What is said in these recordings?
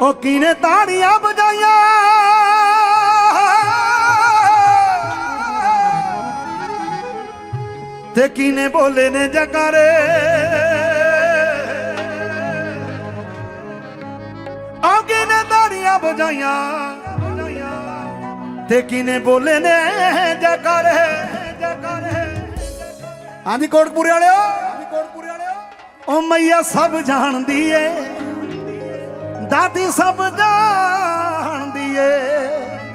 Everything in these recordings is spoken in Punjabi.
ਉਹ ਕੀਨੇ ਤਾੜੀਆਂ ਵਜਾਈਆਂ? ਤੇ ਕੀਨੇ ਬੋਲੇ ਨੇ ਜਕਾਰੇ? ਆ ਕੀਨੇ ਤਾੜੀਆਂ ਵਜਾਈਆਂ? ਤੇ ਕੀਨੇ ਬੋਲੇ ਨੇ ਜਕਾਰੇ? ਜਕਾਰੇ ਹਾਂਜੀ ਕੋਟਪੂਰੇ ਵਾਲਿਓ ਕੋਟਪੂਰੇ ਵਾਲਿਓ। ਉਹ ਮਈਆ ਸਭ ਜਾਣਦੀ ਏ। ਦਾਦੀ ਸਭ ਜਾਣਦੀ ਏ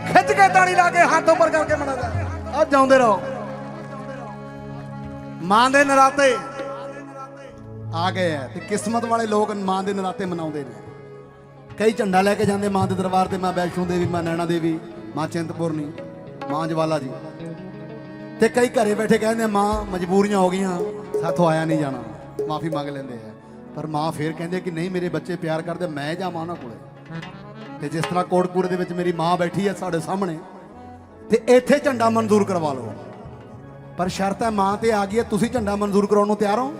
ਖਿੱਚ ਕੇ ਤਾੜੀ ਲਾ ਕੇ ਹੱਥ ਉੱਪਰ ਕਰਕੇ ਮਨਾਦਾ ਆ ਜਾਉਂਦੇ ਰਹੋ। ਮਾਂ ਦੇ ਨਰਾਤੇ ਆ ਗਏ ਆ ਤੇ ਕਿਸਮਤ ਵਾਲੇ ਲੋਕ ਮਾਂ ਦੇ ਨਰਾਤੇ ਮਨਾਉਂਦੇ ਨੇ। ਕਈ ਝੰਡਾ ਲੈ ਕੇ ਜਾਂਦੇ ਮਾਂ ਦੇ ਦਰਬਾਰ ਤੇ, ਮਾਂ ਵੈਸ਼ਨੋ ਦੇਵੀ, ਮਾਂ ਨੈਣਾ ਦੇਵੀ, ਮਾਂ ਚਿੰਤਪੁਰਨੀ, ਮਾਂ ਜਵਾਲਾ ਜੀ। ਤੇ ਕਈ ਘਰੇ ਬੈਠੇ ਕਹਿੰਦੇ ਮਾਂ ਮਜਬੂਰੀਆਂ ਹੋ ਗਈਆਂ, ਸਾਥੋਂ ਆਇਆ ਨਹੀਂ ਜਾਣਾ, ਮਾਫੀ ਮੰਗ ਲੈਂਦੇ ਆ। ਪਰ ਮਾਂ ਫੇਰ ਕਹਿੰਦੇ ਕਿ ਨਹੀਂ, ਮੇਰੇ ਬੱਚੇ ਪਿਆਰ ਕਰਦੇ, ਮੈਂ ਜਾਵਾਂ ਉਹਨਾਂ ਕੋਲੇ। ਤੇ ਜਿਸ ਤਰ੍ਹਾਂ ਕੋਟਪੂਰੇ ਦੇ ਵਿੱਚ ਮੇਰੀ ਮਾਂ ਬੈਠੀ ਹੈ ਸਾਡੇ ਸਾਹਮਣੇ, ਤੇ ਇੱਥੇ ਝੰਡਾ ਮਨਜ਼ੂਰ ਕਰਵਾ ਲਓ। ਪਰ ਸ਼ਰਤ ਹੈ ਮਾਂ ਤੇ ਆ ਗਈ ਹੈ, ਤੁਸੀਂ ਝੰਡਾ ਮਨਜ਼ੂਰ ਕਰਾਉਣ ਨੂੰ ਤਿਆਰ ਹੋ?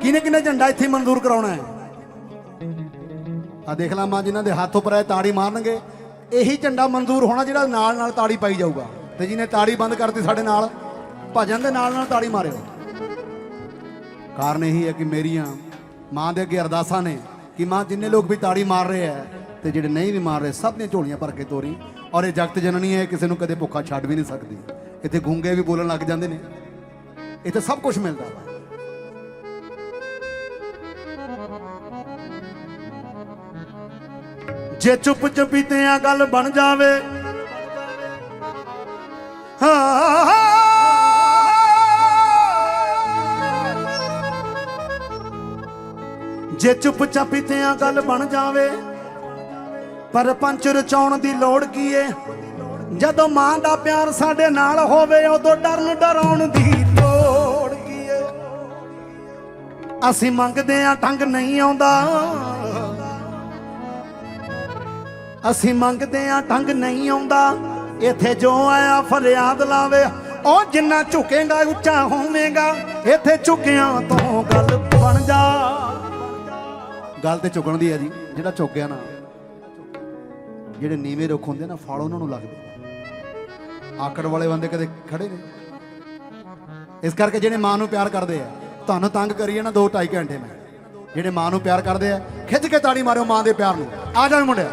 ਕਿਹਨੇ ਕਿਹਨੇ ਝੰਡਾ ਇੱਥੇ ਮਨਜ਼ੂਰ ਕਰਾਉਣਾ ਹੈ? ਆ ਦੇਖ ਲਾ ਮਾਂ, ਜਿਨ੍ਹਾਂ ਦੇ ਹੱਥ ਉੱਪਰ ਹੈ ਤਾੜੀ ਮਾਰਨਗੇ, ਇਹੀ ਝੰਡਾ ਮਨਜ਼ੂਰ ਹੋਣਾ ਜਿਹੜਾ ਨਾਲ ਨਾਲ ਤਾੜੀ ਪਾਈ ਜਾਊਗਾ। ਤੇ ਜਿਹਨੇ ਤਾੜੀ ਬੰਦ ਕਰਤੀ ਸਾਡੇ ਨਾਲ, ਭਜਨ ਦੇ ਨਾਲ ਨਾਲ ਤਾੜੀ ਮਾਰਿਓ। ਕਾਰਨ ਇਹੀ ਹੈ ਕਿ ਮੇਰੀਆਂ ਮਾਂ ਦੇ ਅੱਗੇ ਅਰਦਾਸਾਂ ਨੇ ਕਿ ਮਾਂ ਜਿੰਨੇ ਲੋਕ ਵੀ ਤਾੜੀ ਮਾਰ ਰਹੇ ਹੈ ਤੇ ਜਿਹੜੇ ਨਹੀਂ ਵੀ ਮਾਰ ਰਹੇ, ਸਭ ਦੀਆਂ ਝੋਲੀਆਂ ਭਰ ਕੇ ਤੋਰੀ। ਔਰ ਇਹ ਜਗਤ ਜਨਨੀ ਹੈ ਕਿਸੇ ਨੂੰ ਕਦੇ ਭੁੱਖਾ ਛੱਡ ਵੀ ਨਹੀਂ ਸਕਦੀ। ਇੱਥੇ ਗੂੰਗੇ ਵੀ ਬੋਲਣ ਲੱਗ ਜਾਂਦੇ ਨੇ। ਇੱਥੇ ਸਭ ਕੁਝ ਮਿਲਦਾ ਵਾ। ਜੇ ਚੁੱਪ ਚੁਪੀਤਿਆਂ ਗੱਲ ਬਣ ਜਾਵੇ ਜੇ ਚੁੱਪ ਆ ਗੱਲ ਬਣ ਜਾਵੇ, ਪਰ ਪੰਚ ਰਚਾਉਣ ਦੀ ਲੋੜ ਕੀ ਏ? ਜਦੋਂ ਮਾਂ ਦਾ ਪਿਆਰ ਸਾਡੇ ਨਾਲ ਹੋਵੇ, ਉਦੋਂ ਡਰਨ ਡਰਾਉਣ ਦੀ ਲੋੜ ਕੀ ਏ? ਅਸੀਂ ਮੰਗਦੇ ਆ ਢੰਗ ਨਹੀਂ ਆਉਂਦਾ। ਅਸੀਂ ਮੰਗਦੇ ਆ ਢੰਗ ਨਹੀਂ ਆਉਂਦਾ। ਇੱਥੇ ਜੋ ਆਇਆ ਫਰਿਆਦ ਲਾਵੇ, ਉਹ ਜਿੰਨਾ ਝੁਕੇਗਾ ਉੱਚਾ ਹੋਵੇਗਾ। ਇੱਥੇ ਝੁਕਿਆਂ ਤੋਂ ਗੱਲ ਬਣ ਜਾ। ਗੱਲ ਤੇ ਝੁਕਣ ਦੀ ਹੈ ਜੀ, ਜਿਹੜਾ ਝੁਕ ਗਿਆ ਨਾ, ਜਿਹੜੇ ਨੀਵੇਂ ਰੁੱਖ ਹੁੰਦੇ ਨਾ, ਫਲ ਉਹਨਾਂ ਨੂੰ ਲੱਗਦੇ। ਆਕੜ ਵਾਲੇ ਬੰਦੇ ਕਦੇ ਖੜੇ ਨੇ। ਇਸ ਕਰਕੇ ਜਿਹੜੇ ਮਾਂ ਨੂੰ ਪਿਆਰ ਕਰਦੇ ਆ, ਤੁਹਾਨੂੰ ਤੰਗ ਕਰੀਏ ਨਾ 2.5 ਘੰਟੇ ਮੈਂ। ਜਿਹੜੇ ਮਾਂ ਨੂੰ ਪਿਆਰ ਕਰਦੇ ਆ, ਖਿੱਚ ਕੇ ਤਾੜੀ ਮਾਰਿਓ ਮਾਂ ਦੇ ਪਿਆਰ ਨੂੰ। ਆ ਜਾਣ ਮੁੰਡਿਆ।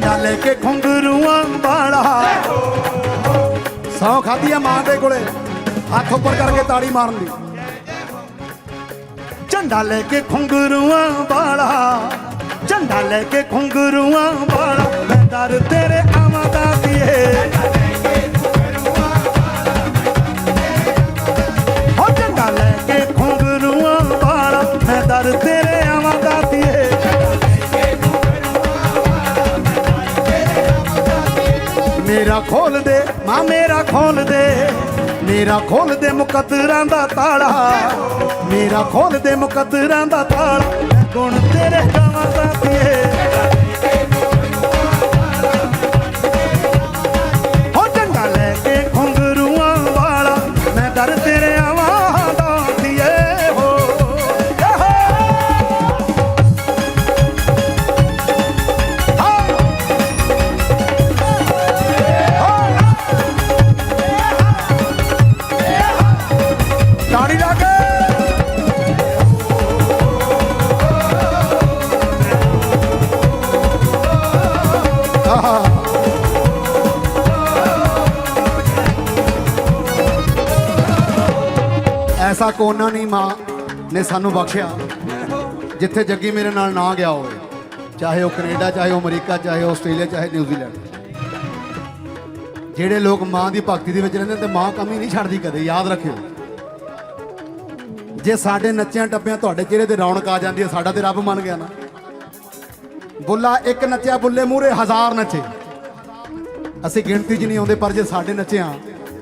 ਝੰਡਾ ਲੈ ਕੇ ਖੁੰਗਰੂਆਂ ਵਾਲਾ। ਸੌ ਖਾਦੀ ਆ ਮਾਂ ਦੇ ਕੋਲੇ। ਹੱਥ ਉੱਪਰ ਕਰਕੇ ਤਾੜੀ ਮਾਰਨ ਦੀ। ਝੰਡਾ ਲੈ ਕੇ ਖੁੰਗਰੂਆਂ ਵਾਲਾ। ਝੰਡਾ ਲੈ ਕੇ ਖੁੰਗਰੂਆਂ ਵਾਲਾ। ਮੈਂ ਦਰ ਤੇਰੇ ਆਵਾਂ ਦਾ ਪੀਏ ਮਾਂ ਮੇਰਾ ਖੋਲ ਦੇ, ਮੇਰਾ ਖੋਲ ਦੇ ਮੁਕੱਦਰਾਂ ਦਾ ਤਾਲਾ। ਮੇਰਾ ਖੋਲ ਦੇ ਮੁਕੱਦਰਾਂ ਦਾ ਤਾਲਾ। ਗੁਣ ਤੇਰੇ ਗਾਵਾਂ ਦਾ ਪੀਏ ਐਸਾ ਕੋਨਾ ਨਹੀਂ ਮਾਂ ਨੇ ਸਾਨੂੰ ਬਖਸ਼ਿਆ, ਜਿੱਥੇ ਜੱਗੀ ਮੇਰੇ ਨਾਲ ਨਾ ਗਿਆ ਹੋਵੇ, ਚਾਹੇ ਉਹ ਕੈਨੇਡਾ, ਚਾਹੇ ਉਹ ਅਮਰੀਕਾ, ਚਾਹੇ ਆਸਟ੍ਰੇਲੀਆ, ਚਾਹੇ ਨਿਊਜ਼ੀਲੈਂਡ। ਜਿਹੜੇ ਲੋਕ ਮਾਂ ਦੀ ਭਗਤੀ ਦੇ ਵਿੱਚ ਰਹਿੰਦੇ ਤੇ ਮਾਂ ਕਮੀ ਨਹੀਂ ਛੱਡਦੀ ਕਦੇ, ਯਾਦ ਰੱਖਿਓ। ਜੇ ਸਾਡੇ ਨੱਚਿਆਂ, ਟੱਪਿਆਂ ਤੁਹਾਡੇ ਚਿਹਰੇ ਤੇ ਰੌਣਕ ਆ ਜਾਂਦੀ ਹੈ, ਸਾਡਾ ਤੇ ਰੱਬ ਮੰਨ ਗਿਆ ਨਾ। ਬੁੱਲਾ ਇੱਕ ਨੱਚਿਆ ਬੁੱਲੇ ਮੂਹਰੇ ਹਜ਼ਾਰ ਨੱਚੇ। ਅਸੀਂ ਗਿਣਤੀ 'ਚ ਨਹੀਂ ਆਉਂਦੇ ਪਰ ਜੇ ਸਾਡੇ ਨੱਚਿਆਂ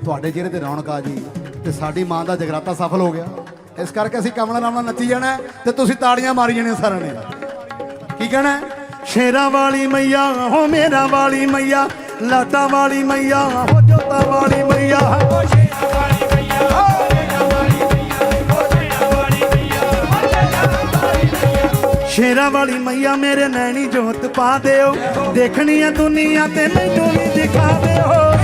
ਤੁਹਾਡੇ ਚਿਹਰੇ ਤੇ ਰੌਣਕ ਆ ਜੀ ਤੇ ਸਾਡੀ ਮਾਂ ਦਾ ਜਗਰਾਤਾ ਸਫਲ ਹੋ ਗਿਆ। ਇਸ ਕਰਕੇ ਅਸੀਂ ਕਮਲਾ ਨਾਲ ਨੱਚੀ ਜਾਣਾ ਹੈ ਤੇ ਤੁਸੀਂ ਤਾੜੀਆਂ ਮਾਰੀ ਜਾਣੀਆਂ ਸਾਰਿਆਂ ਨੇ। ਕੀ ਕਹਿਣਾ ਹੈ? ਸ਼ੇਰਾਂ ਵਾਲੀ ਮਈਆ ਹੋ ਮੇਰਾ ਵਾਲੀ ਮਈਆ ਲਾਟਾਂ ਵਾਲੀ ਮਈਆ ਹੋ ਜੋਤਾ ਵਾਲੀ ਮਈਆ। ਸ਼ੇਰਾਂ ਵਾਲੀ ਵਾਲੀ ਮਈਆ ਮੇਰੇ ਨੈਣੀ ਜੋਤ ਪਾ ਦਿਓ। ਦੇਖਣੀ ਆ ਦੁਨੀਆ ਤੇ ਮੈਨੂੰ ਵੀ ਦਿਖਾ ਦਿਓ।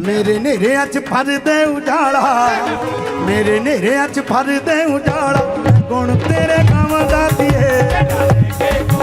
ਮੇਰੇ ਨੇਰਿਆਂ ਅੱਜ ਫਰਦੇ ਉਜਾਲਾ। ਮੇਰੇ ਨੇਰਿਆਂ ਅੱਜ ਫਰਦੇ ਉਜਾਲਾ। ਗੁਣ ਤੇਰੇ ਕਾਵਾਂ ਦਾ ਦੀਏ।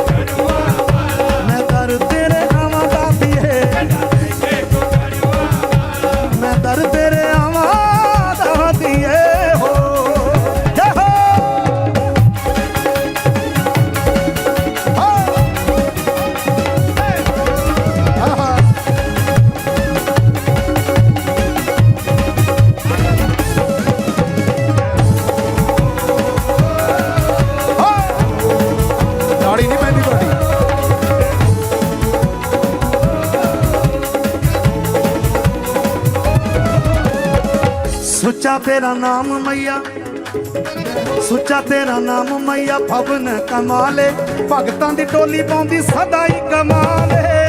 ਸੁੱਚਾ ਤੇਰਾ ਨਾਮ ਮਈਆ। ਸੁੱਚਾ ਤੇਰਾ ਨਾਮ ਮਈਆ, ਭਵਨ ਕਮਾਲੇ। ਭਗਤਾਂ ਦੀ ਟੋਲੀ ਪਾਉਂਦੀ ਸਦਾ ਹੀ। ਕਮਾਲੇ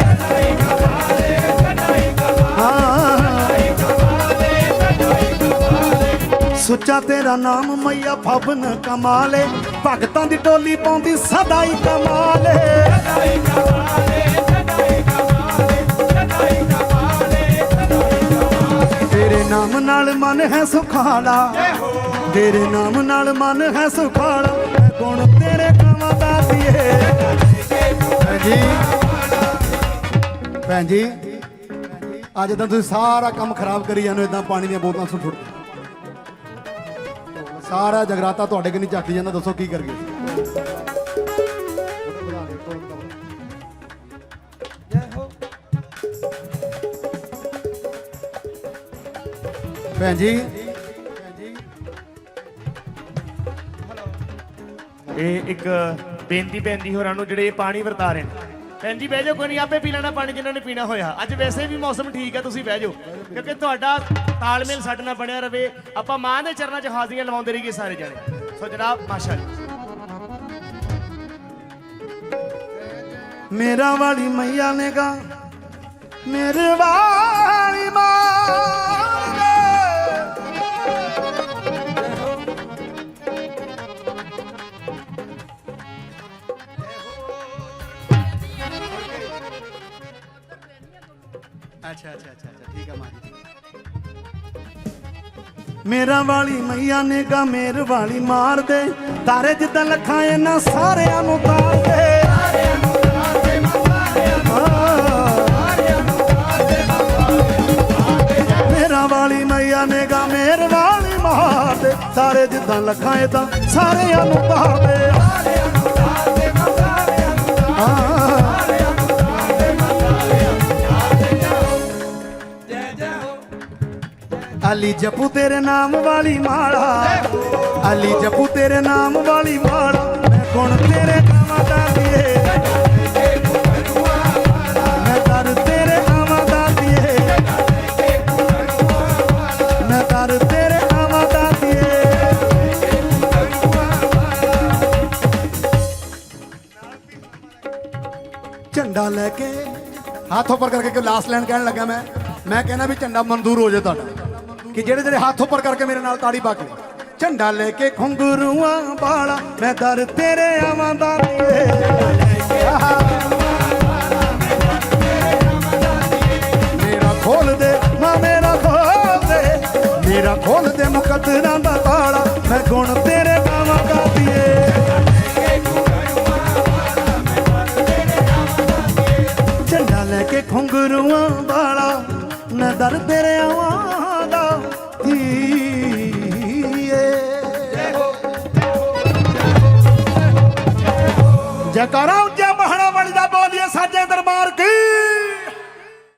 ਸੁੱਚਾ ਤੇਰਾ ਨਾਮ ਮਈਆ, ਭਵਨ ਕਮਾਲੇ। ਭਗਤਾਂ ਦੀ ਟੋਲੀ ਪਾਉਂਦੀ ਸਦਾ ਹੀ ਕਮਾਲੇ। ਤੇਰੇ ਨਾਮ ਨਾਲ ਮਨ ਹੈ ਸੁਖਾਲਾ। ਤੇਰੇ ਨਾਮ ਨਾਲ ਮਨ ਹੈ ਸੁਖਾਲਾ। ਮੈਂ ਗੁਣ ਤੇਰੇ ਕਾਵਾਂ ਦਾ ਦੀਏ ਭੈਣ ਜੀ ਭੈਣ ਜੀ, ਅੱਜ ਤਾਂ ਤੁਸੀਂ ਸਾਰਾ ਕੰਮ ਖਰਾਬ ਕਰੀ ਜਾਂਦੇ ਹੋ ਇਦਾਂ ਪਾਣੀ ਦੀਆਂ ਬੋਤਲਾਂ ਸੁੱਟ ਸੁੱਟ ਸਾਰਾ ਜਗਰਾਤਾ ਤੁਹਾਡੇ ਕਿ ਨਹੀਂ ਚੱਕੀ ਜਾਂਦਾ, ਦੱਸੋ ਕੀ ਕਰੀਏ ਭੈਣ ਜੀ। ਇਹ ਇੱਕ ਬੇਨਤੀ ਬੇਨਤੀ ਹੋਰਾਂ ਨੂੰ ਜਿਹੜੇ ਇਹ ਪਾਣੀ ਵਰਤਾ ਰਹੇ ਨੇ। ਭੈਣ ਜੀ ਬਹਿ ਜਾਓ ਕੋਈ ਨਹੀਂ ਆਪੇ ਪੀ ਲੈਣਾ ਪਾਣੀ ਜਿਨ੍ਹਾਂ ਨੇ ਪੀਣਾ ਹੋਇਆ। ਅੱਜ ਵੈਸੇ ਵੀ ਮੌਸਮ ਠੀਕ ਹੈ ਤੁਸੀਂ ਬਹਿ ਜਾਓ ਕਿਉਂਕਿ ਤੁਹਾਡਾ ਤਾਲਮੇਲ ਸਾਡੇ ਨਾਲ ਬਣਿਆ ਰਵੇ। ਆਪਾਂ ਮਾਂ ਦੇ ਚਰਨਾਂ 'ਚ ਹਾਜ਼ਰੀਆਂ ਲਵਾਉਂਦੇ ਰਹੀਏ ਸਾਰੇ ਜਣੇ। ਸੋ ਜਨਾਬ ਮਾਸ਼ਾ ਅੱਲਾਹ। ਮੇਰਾ ਵਾਲੀ ਮਈਆ ਨੇ ਗਾ ਮੇਰੇ ਵਾਲੀ ਮਾਂ ਅੱਛਾ ਅੱਛਾ ਅੱਛਾ ਅੱਛਾ ਠੀਕ ਹੈ ਮਾਂ ਜੀ। ਮੇਰਾ ਵਾਲੀ ਮਈਆ ਨੇ ਗਾ ਮੇਰ ਵਾਲੀ ਮਾਰ ਦੇ ਤਾਰੇ ਜਿੱਦਾਂ ਲੱਖਾਂ ਇਹਨਾਂ ਸਾਰਿਆਂ ਨੂੰ ਤਾਰ ਦੇ ਮੇਰਾ ਵਾਲੀ ਮਈਆ ਨੇ ਗਾ ਮੇਰ ਵਾਲੀ ਮਾਰ ਦੇ ਤਾਰੇ ਜਿੱਦਾਂ ਲੱਖਾਂ ਏਦਾਂ ਸਾਰਿਆਂ ਨੂੰ ਤਾਰ ਦੇ ਹਾਂ। ਅਲੀ ਜਪੂ ਤੇਰੇ ਨਾਮ ਵਾਲੀ ਮਾਲਾ। ਅਲੀ ਜਪੂ ਤੇਰੇ ਨਾਮ ਵਾਲੀ ਮਾਲਾ। ਮੈਂ ਗੁਣ ਤੇਰੇ ਨਾਮਾਂ ਦਾ ਦੀਏ ਮੈਂ ਕਰ ਤੇਰੇ ਨਾਮਾਂ ਦਾ ਦੀਏ ਮੈਂ ਕਰ ਤੇਰੇ ਨਾਮਾਂ ਦਾ ਦੀਏ ਝੰਡਾ ਲੈ ਕੇ ਹੱਥ ਉੱਪਰ ਕਰਕੇ ਕਿ ਲਾਸਟ ਲਾਈਨ ਕਹਿਣ ਲੱਗਾ ਮੈਂ? ਮੈਂ ਕਹਿੰਦਾ ਵੀ ਝੰਡਾ ਮਨਜ਼ੂਰ ਹੋ ਜਾਏ ਤੁਹਾਡਾ। ਕਿ ਜਿਹੜੇ ਜਿਹੜੇ ਹੱਥ ਉੱਪਰ ਕਰਕੇ ਮੇਰੇ ਨਾਲ ਤਾੜੀ ਪਾ ਕੇ। ਝੰਡਾ ਲੈ ਕੇ ਖੁੰਗਰੂਆਂ ਵਾਲਾ, ਮੈਂ ਦਰ ਤੇਰੇ ਆਵਾਂ ਦਾ ਮੇਰਾ ਖੋਲ ਦੇ ਮਾਂ ਮੇਰਾ ਖੋਲ ਦੇ। ਮੇਰਾ ਖੋਲ ਦੇ ਮੁਕੱਦਰਾਂ ਦਾ ਤਾਲਾ, ਮੈਂ ਗੁਣ ਤੇਰੇ ਗਾਵਾਂ ਦਾ ਝੰਡਾ ਲੈ ਕੇ ਖੁੰਗਰੂਆਂ ਵਾਲਾ, ਮੈਂ ਦਰ ਤੇਰੇ ਆਵਾਂ Declarado